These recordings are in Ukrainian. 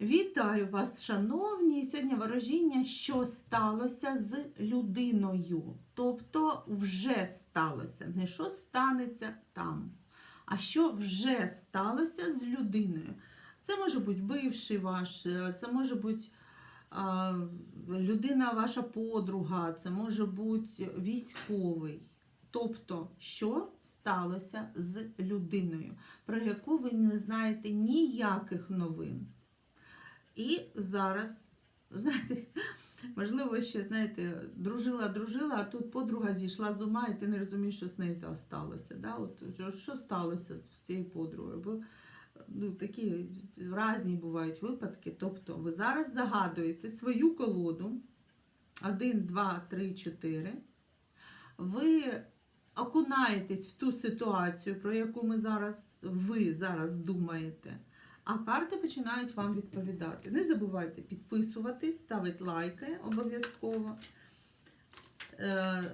Вітаю вас, шановні! Сьогодні ворожіння, що сталося з людиною. Тобто вже сталося. Не що станеться там, а що вже сталося з людиною. Це може бути бивший ваш, це може бути людина, ваша подруга, це може бути військовий. Тобто, що сталося з людиною, про яку ви не знаєте ніяких новин. І зараз, знаєте, можливо, ще, знаєте, дружила, дружила, а тут подруга зійшла з ума, і ти не розумієш, що з нею сталося. Да? От, що сталося з цією подругою? Бо ну, такі різні бувають випадки. Тобто, ви зараз загадуєте свою колоду 1, 2, 3, 4. Ви окунаєтесь в ту ситуацію, про яку ми зараз, ви зараз думаєте. А карти починають вам відповідати. Не забувайте підписуватись, ставити лайки обов'язково. Е,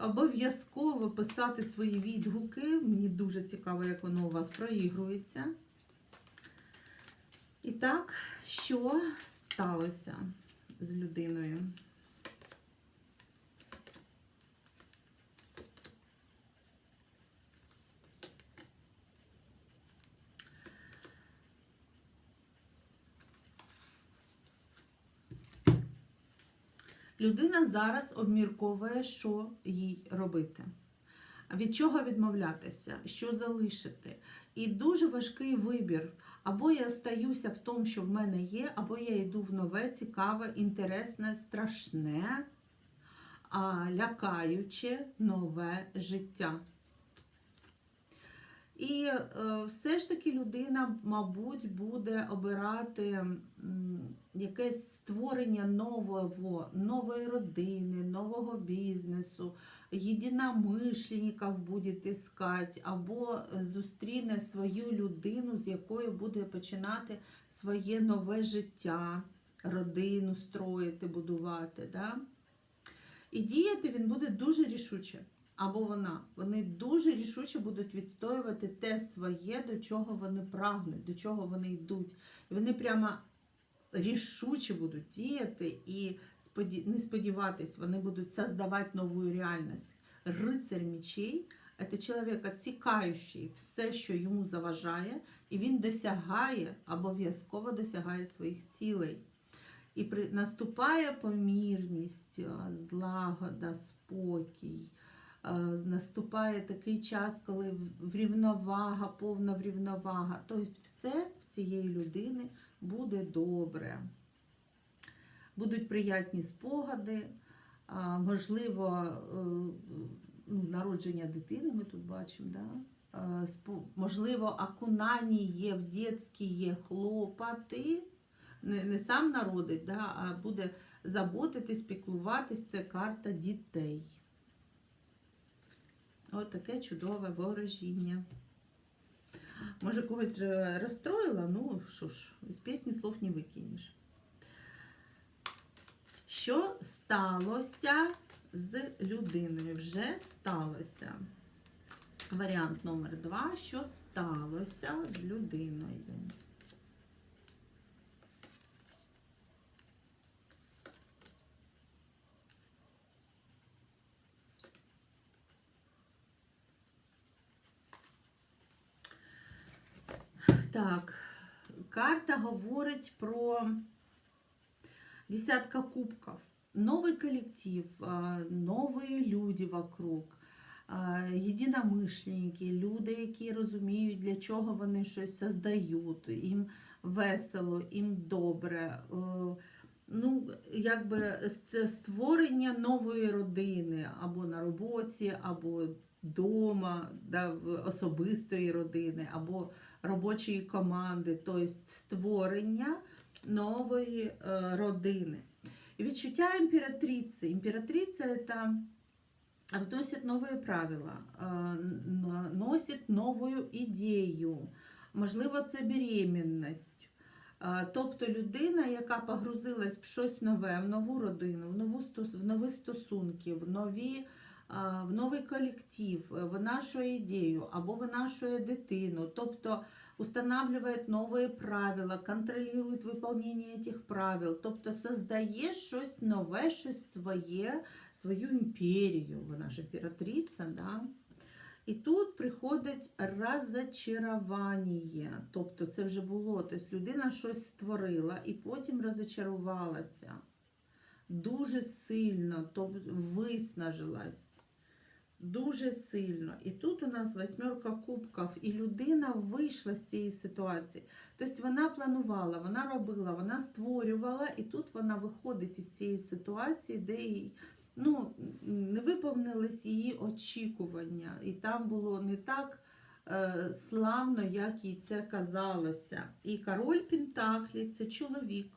Обов'язково писати свої відгуки. Мені дуже цікаво, як воно у вас проігрується. І так, що сталося з людиною? Людина зараз обмірковує, що їй робити. Від чого відмовлятися, що залишити. І дуже важкий вибір. Або я стаюся в тому, що в мене є, або я йду в нове, цікаве, інтересне, страшне, лякаюче нове життя. І е, все ж таки людина, мабуть, буде обирати якесь створення нового, нової родини, нового бізнесу, єдиномишленників буде іскати, або зустріне свою людину, з якою буде починати своє нове життя, родину строїти, будувати. Да? І діяти він буде дуже рішуче або вона, вони дуже рішуче будуть відстоювати те своє, до чого вони прагнуть, до чого вони йдуть. І вони прямо рішуче будуть діяти і не сподіватись, вони будуть создавати нову реальність. Рицар мечей – це чоловік, цікаючий все, що йому заважає, і він досягає, обов'язково досягає своїх цілей. І при, наступає помірність, злагода, спокій. Наступає такий час, коли врівновага, повна врівновага. Тобто все в цієї людини буде добре. Будуть приятні спогади, можливо, е, ну, народження дитини ми тут бачимо. Да? Можливо, окунання є в дітські є хлопоти. Не, не сам народить, да, а буде заботитись, піклуватись, це карта дітей. Ось таке чудове ворожіння. Може, когось розстроїла? Ну, що ж, з пісні слов не викинеш. Що сталося з людиною? Вже сталося. Варіант номер два. Що сталося з людиною? Так, карта говорить про десятка кубков. Новый коллектив, нові люди вокруг, єдиномишленники, люди, які розуміють, для чого вони щось создають, їм весело, їм добре. Ну, якби створення нової родини або на роботі, або вдома, да, особистої родини, або робочої команди, тобто створення нової е, родини. І відчуття імператриці. Імператриця це вносит новые правила, е, носить нову ідею, можливо, це беременність. Е, тобто людина, яка погрузилась в щось нове, в нову родину, в нову в нові стосунки, в нові в новий колектив, винашує ідею або винашує дитину. Тобто устанавливает новые правила, контролює выполнение этих правил, тобто создає щось нове, щось своє, свою імперію. Вона ж імператриця, да? І тут приходить розочарування. Тобто це вже було. Тобто людина щось створила і потім розочарувалася. Дуже сильно, тобто виснажилась. Дуже сильно. І тут у нас восьмерка кубків, і людина вийшла з цієї ситуації. Тобто вона планувала, вона робила, вона створювала, і тут вона виходить із цієї ситуації, де їй ну, не виповнились її очікування. І там було не так е, славно, як їй це казалося. І король Пентаклі це чоловік.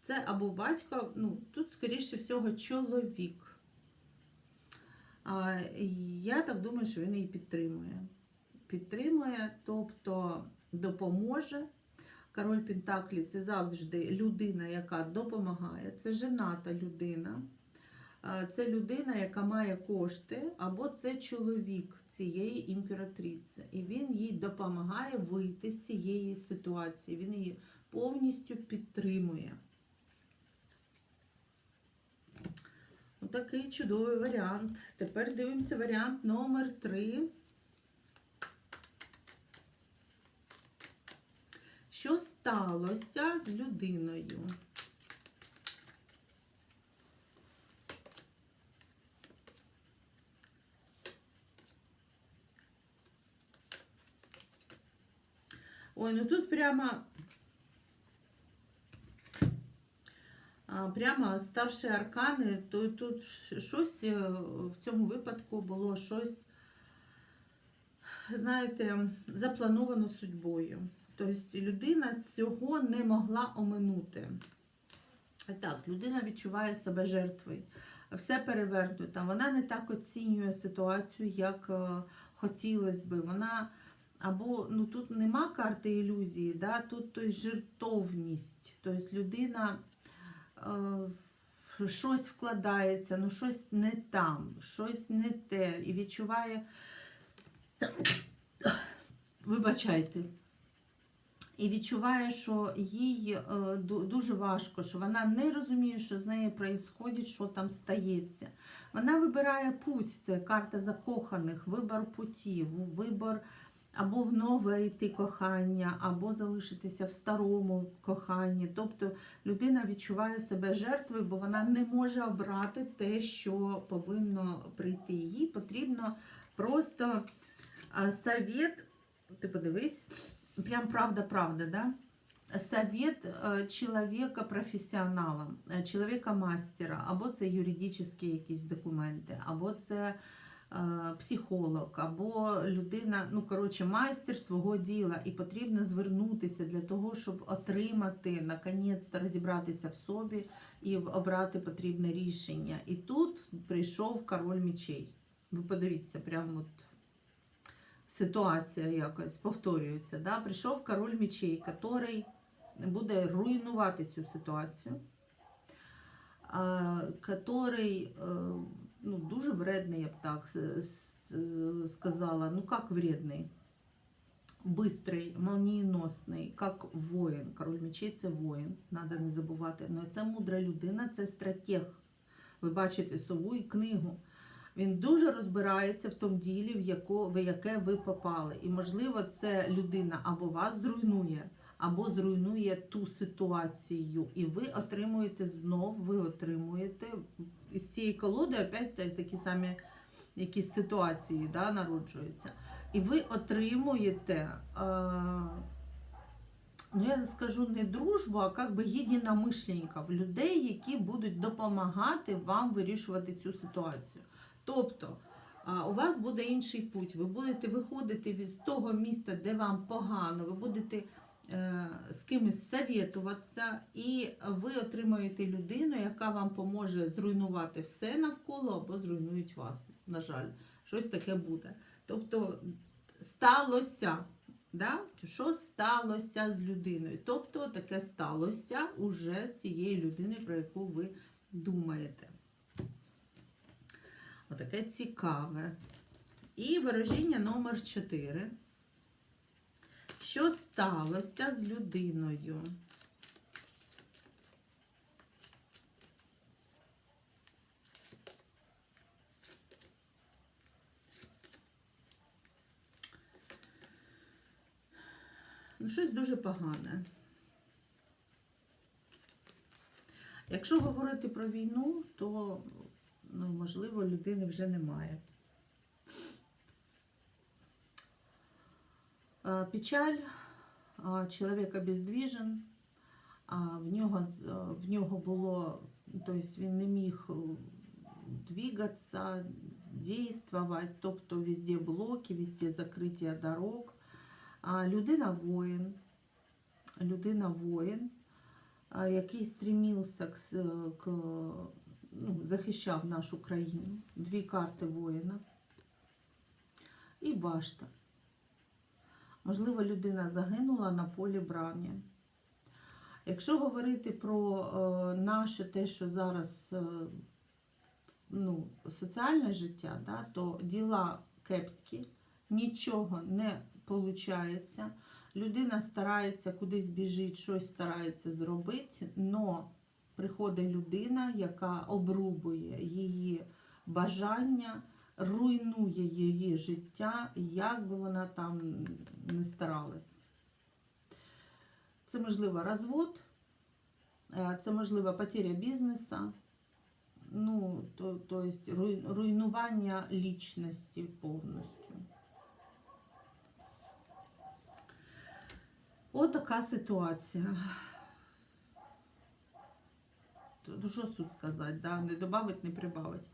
Це або батько, ну, тут, скоріше всього, чоловік. Я так думаю, що він її підтримує. Підтримує, тобто допоможе. Король Пентаклі це завжди людина, яка допомагає. Це жената людина. Це людина, яка має кошти, або це чоловік цієї імператриці. І він їй допомагає вийти з цієї ситуації. Він її повністю підтримує. Такий чудовий варіант. Тепер дивимося варіант номер 3. Що сталося з людиною? Ой, ну тут прямо прямо старші аркани, то тут щось е, в цьому випадку було щось, знаєте, заплановано судьбою. Тобто людина цього не могла оминути. Так, людина відчуває себе жертвою. Все перевернуто. Вона не так оцінює ситуацію, як е, хотілося би. Вона або ну тут нема карти ілюзії, да? тут тобто, жертовність. Тобто людина щось вкладається, ну щось не там, щось не те. І відчуває, вибачайте, і відчуває, що їй е, дуже важко, що вона не розуміє, що з нею відбувається, що там стається. Вона вибирає путь, це карта закоханих, вибор путів, вибор або в нове йти кохання, або залишитися в старому коханні. Тобто людина відчуває себе жертвою, бо вона не може обрати те, що повинно прийти. Їй потрібно просто а, совет, ти подивись, прям правда-правда, да? Совет е, чоловіка професіонала, е, чоловіка мастера, або це юридичні якісь документи, або це е, психолог, або людина, ну коротше, майстер свого діла, і потрібно звернутися для того, щоб отримати, наконець-то розібратися в собі і обрати потрібне рішення. І тут прийшов король мечей. Ви подивіться, прямо от ситуація якось повторюється. Да? Прийшов король мечей, який буде руйнувати цю ситуацію, а, який е, ну, дуже вредний, я б так сказала. Ну, як вредний? Бистрий, молнієносний, як воїн. Король мечей це воїн, треба не забувати. Ну, це мудра людина, це стратег. Ви бачите сову і книгу. Він дуже розбирається в тому ділі, в, яко, в яке ви попали. І, можливо, це людина або вас зруйнує, або зруйнує ту ситуацію. І ви отримуєте знов, ви отримуєте із цієї колоди опять такі самі якісь ситуації да, народжуються. І ви отримуєте, е, ну я скажу не дружбу, а як би єдиномишленників, людей, які будуть допомагати вам вирішувати цю ситуацію. Тобто у вас буде інший путь. Ви будете виходити з того міста, де вам погано, ви будете з кимось совєтуватися, і ви отримаєте людину, яка вам поможе зруйнувати все навколо або зруйнують вас. На жаль, щось таке буде. Тобто сталося. Да? Що сталося з людиною? Тобто таке сталося уже з цією людиною, про яку ви думаєте. Отаке цікаве. І вираження номер 4. Що сталося з людиною? Ну, щось дуже погане. Якщо говорити про війну, то ну, можливо людини вже немає. Печаль, а, чоловік обездвіжен, в нього, в нього було, тобто він не міг е, двигатися, дійствувати, тобто везде блоки, везде закриття дорог. Людина воїн, людина воїн, який стремився к ну, захищав нашу країну. Дві карти воїна і башта. Можливо, людина загинула на полі брання. Якщо говорити про е, наше те, що зараз е, ну, соціальне життя, да, то діла кепські, нічого не виходить. Людина старається кудись біжить, щось старається зробити, але приходить людина, яка обрубує її бажання, руйнує її життя, як би вона там не старалась. Це можливо розвод, е, це можливо потеря бізнесу, ну, то, то есть руйнування лічності повністю. Отака ситуація. Що тут сказати, да? не додавить, не прибавить.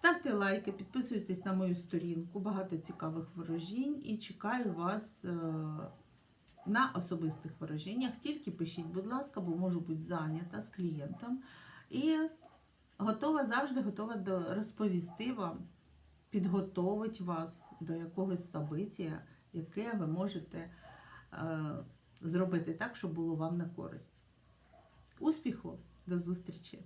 Ставте лайки, підписуйтесь на мою сторінку, багато цікавих ворожінь і чекаю вас е, на особистих ворожіннях. Тільки пишіть, будь ласка, бо можу бути зайнята з клієнтом. І готова завжди готова розповісти вам, підготовити вас до якогось собиття, яке ви можете е, зробити так, щоб було вам на користь. Успіху! До зустрічі!